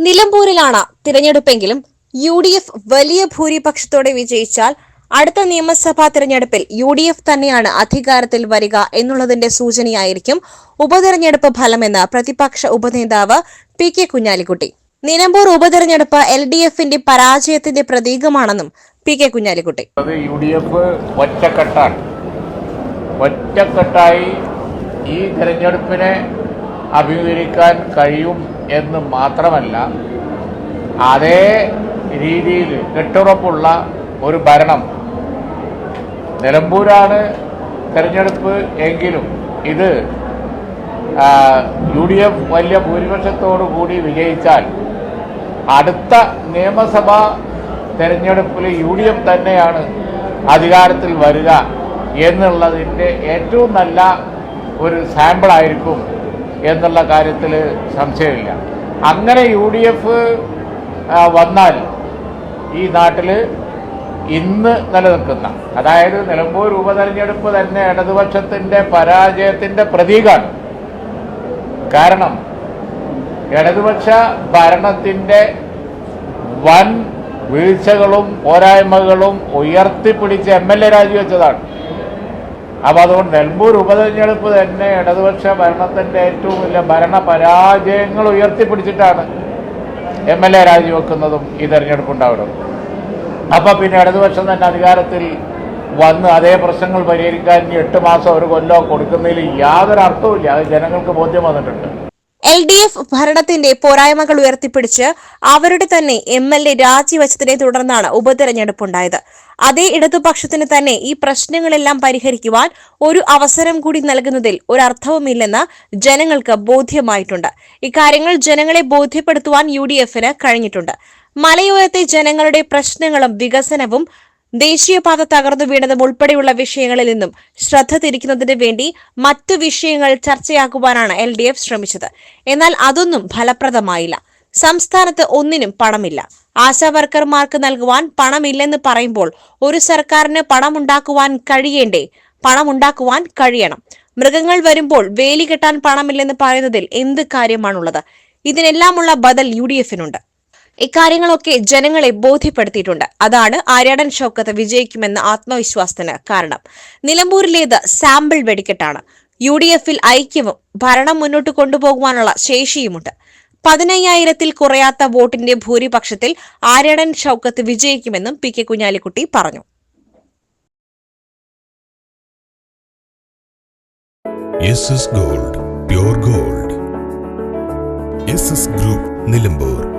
നിലമ്പൂരിലാണ് തിരഞ്ഞെടുപ്പെങ്കിലും U D F വലിയ ഭൂരിപക്ഷത്തോടെ വിജയിച്ചാൽ അടുത്ത നിയമസഭാ തിരഞ്ഞെടുപ്പിൽ യു ഡി എഫ് തന്നെയാണ് അധികാരത്തിൽ വരിക എന്നുള്ളതിന്റെ സൂചനയായിരിക്കും ഉപതെരഞ്ഞെടുപ്പ് ഫലമെന്ന് പ്രതിപക്ഷ ഉപനേതാവ് പി കെ കുഞ്ഞാലിക്കുട്ടി. നിലമ്പൂർ ഉപതെരഞ്ഞെടുപ്പ് എൽ ഡി എഫിന്റെ പരാജയത്തിന്റെ പ്രതീകമാണെന്നും P K Kunhalikutty. U D F ഒറ്റക്കെട്ടാണ്. ഒറ്റക്കെട്ടായി ഈ തെരഞ്ഞെടുപ്പിനെ അഭിമുഖീകരിക്കാൻ കഴിയും എന്ന് മാത്രമല്ല അതേ രീതിയിൽ കെട്ടുറപ്പുള്ള ഒരു ഭരണം. നിലമ്പൂരാണ് തെരഞ്ഞെടുപ്പ് എങ്കിലും ഇത് യു ഡി എഫ് വലിയ ഭൂരിപക്ഷത്തോടു കൂടി വിജയിച്ചാൽ അടുത്ത നിയമസഭാ തെരഞ്ഞെടുപ്പിൽ യു ഡി എഫ് തന്നെയാണ് അധികാരത്തിൽ വരിക എന്നുള്ളതിന്റെ ഏറ്റവും നല്ല ഒരു സാമ്പിളായിരിക്കും എന്നുള്ള കാര്യത്തിൽ സംശയമില്ല. അങ്ങനെ യു ഡി എഫ് വന്നാൽ ഈ നാട്ടിൽ ഇന്ന് നിലനിൽക്കുന്ന അതായത് നിലമ്പൂർ ഉപതെരഞ്ഞെടുപ്പ് തന്നെ ഇടതുപക്ഷത്തിന്റെ പരാജയത്തിന്റെ പ്രതീകമാണ് കാരണം ഇടതുപക്ഷ ഭരണത്തിന്റെ വൻ വീഴ്ചകളും പോരായ്മകളും ഉയർത്തിപ്പിടിച്ച് എം എൽ എ രാജിവെച്ചതാണ്. അപ്പോൾ അതുകൊണ്ട് നെൽമ്പൂർ ഉപതെരഞ്ഞെടുപ്പ് തന്നെ ഇടതുപക്ഷ ഭരണത്തിന്റെ ഏറ്റവും വലിയ ഭരണ പരാജയങ്ങൾ ഉയർത്തിപ്പിടിച്ചിട്ടാണ് എം എൽ എ രാജിവെക്കുന്നതും ഈ തെരഞ്ഞെടുപ്പ് ഉണ്ടാവുന്നത്. അപ്പോൾ പിന്നെ ഇടതുപക്ഷം തന്നെ അധികാരത്തിൽ വന്ന് അതേ പ്രശ്നങ്ങൾ പരിഹരിക്കാൻ ഇനി എട്ട് മാസം ഒരു കൊല്ലം കൊടുക്കുന്നതിൽ യാതൊരു അർത്ഥവുമില്ല അത് ജനങ്ങൾക്ക് ബോധ്യം വന്നിട്ടുണ്ട്. എൽ ഡി എഫ് ഭരണത്തിന്റെ പോരായ്മകൾ ഉയർത്തിപ്പിടിച്ച് അവരുടെ തന്നെ എം എൽ എ രാജിവെച്ചതിനെ തുടർന്നാണ് ഉപതെരഞ്ഞെടുപ്പുണ്ടായത്. അതേ ഇടതുപക്ഷത്തിന് തന്നെ ഈ പ്രശ്നങ്ങളെല്ലാം പരിഹരിക്കുവാൻ ഒരു അവസരം കൂടി നൽകുന്നതിൽ ഒരർത്ഥവുമില്ലെന്ന് ജനങ്ങൾക്ക് ബോധ്യമായിട്ടുണ്ട്. ഇക്കാര്യങ്ങൾ ജനങ്ങളെ ബോധ്യപ്പെടുത്തുവാൻ യു കഴിഞ്ഞിട്ടുണ്ട്. മലയോരത്തെ ജനങ്ങളുടെ പ്രശ്നങ്ങളും വികസനവും ദേശീയപാത തകർന്നു വീണതും ഉൾപ്പെടെയുള്ള വിഷയങ്ങളിൽ നിന്നും ശ്രദ്ധ തിരിക്കുന്നതിന് വേണ്ടി മറ്റു വിഷയങ്ങൾ ചർച്ചയാക്കുവാനാണ് എൽ ഡി എഫ് ശ്രമിച്ചത്. എന്നാൽ അതൊന്നും ഫലപ്രദമായില്ല. സംസ്ഥാനത്ത് ഒന്നിനും പണമില്ല. ആശാവർക്കർമാർക്ക് നൽകുവാൻ പണമില്ലെന്ന് പറയുമ്പോൾ ഒരു സർക്കാരിന് പണമുണ്ടാക്കുവാൻ കഴിയേണ്ടേ? പണമുണ്ടാക്കുവാൻ കഴിയണം. മൃഗങ്ങൾ വരുമ്പോൾ വേലി കെട്ടാൻ പണമില്ലെന്ന് പറയുന്നതിൽ എന്ത് കാര്യമാണുള്ളത്? ഇതിനെല്ലാമുള്ള ബദൽ യു ഡി എഫിനുണ്ട്. ഇക്കാര്യങ്ങളൊക്കെ ജനങ്ങളെ ബോധ്യപ്പെടുത്തിയിട്ടുണ്ട്. അതാണ് ആര്യാടൻ ഷൗക്കത്ത് വിജയിക്കുമെന്ന ആത്മവിശ്വാസത്തിന് കാരണം. നിലമ്പൂരിലേത് സാമ്പിൾ വെടിക്കെട്ടാണ്. യു ഡി എഫിൽ ഐക്യവും ഭരണം മുന്നോട്ട് കൊണ്ടുപോകുവാനുള്ള ശേഷിയുമുണ്ട്. പതിനയ്യായിരത്തിൽ കുറയാത്ത വോട്ടിന്റെ ഭൂരിപക്ഷത്തിൽ ആര്യാടൻ ഷൗക്കത്ത് വിജയിക്കുമെന്നും പി കെ കുഞ്ഞാലിക്കുട്ടി പറഞ്ഞു. Gold pure gold. Group Nilambur.